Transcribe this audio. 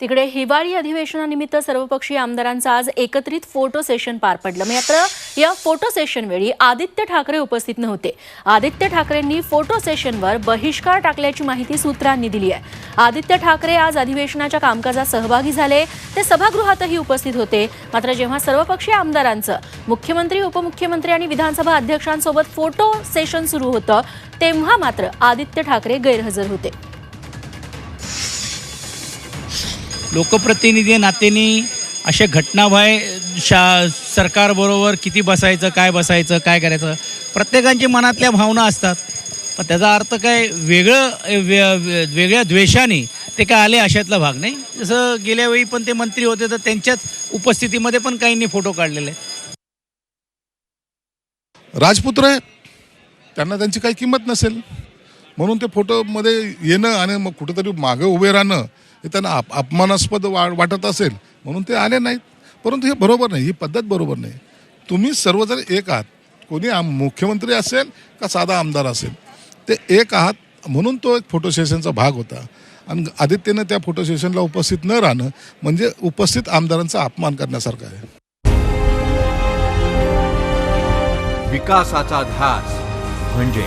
तिकडे हिवाळी अधिवेशनानिमित्त सर्वपक्षीय आमदारांचं आज एकत्रित फोटो सेशन पार पडलं. मात्र या फोटो सेशन वेळी आदित्य ठाकरे उपस्थित नव्हते. आदित्य ठाकरेंनी फोटो सेशनवर बहिष्कार टाकल्याची माहिती सूत्रांनी दिली आहे. आदित्य ठाकरे आज अधिवेशनाच्या कामकाजात सहभागी झाले. ते सभागृहातही उपस्थित होते. मात्र जेव्हा सर्वपक्षीय आमदारांचं मुख्यमंत्री उपमुख्यमंत्री आणि विधानसभा अध्यक्षांसोबत फोटो सेशन सुरू होतं तेव्हा मात्र आदित्य ठाकरे गैरहजर होते. लोकप्रतिनिधी नात्याने अशा घटना व्हाय शा सरकारबरोबर किती बसायचं काय बसायचं काय करायचं प्रत्येकांची मनातल्या भावना असतात. पण त्याचा अर्थ काय वेगळं वे- वेगळ्या द्वेषाने ते काय आले अशातला भाग नाही. जसं गेल्या वेळी पण ते मंत्री होते तर त्यांच्याच उपस्थितीमध्ये पण काहींनी फोटो काढलेले राजपुत्र आहे. त्यांना त्यांची काही किंमत नसेल. म्हणून ते फोटोमध्ये येणं आणि मग कुठेतरी मागं उभे राहणं हे त्यांना अप अपमानास्पद वा वाटत असेल म्हणून ते आले नाहीत. परंतु हे बरोबर नाही ही पद्धत बरोबर नाही. तुम्ही सर्वजण एक आहात. कोणी आम मुख्यमंत्री असेल का साधा आमदार असेल ते एक आहात म्हणून तो एक फोटो सेशनचा भाग होता. आणि आदित्यनं त्या फोटो सेशनला उपस्थित न राहणं म्हणजे उपस्थित आमदारांचा अपमान करण्यासारखं आहे. विकासाचा ध्यास म्हणजे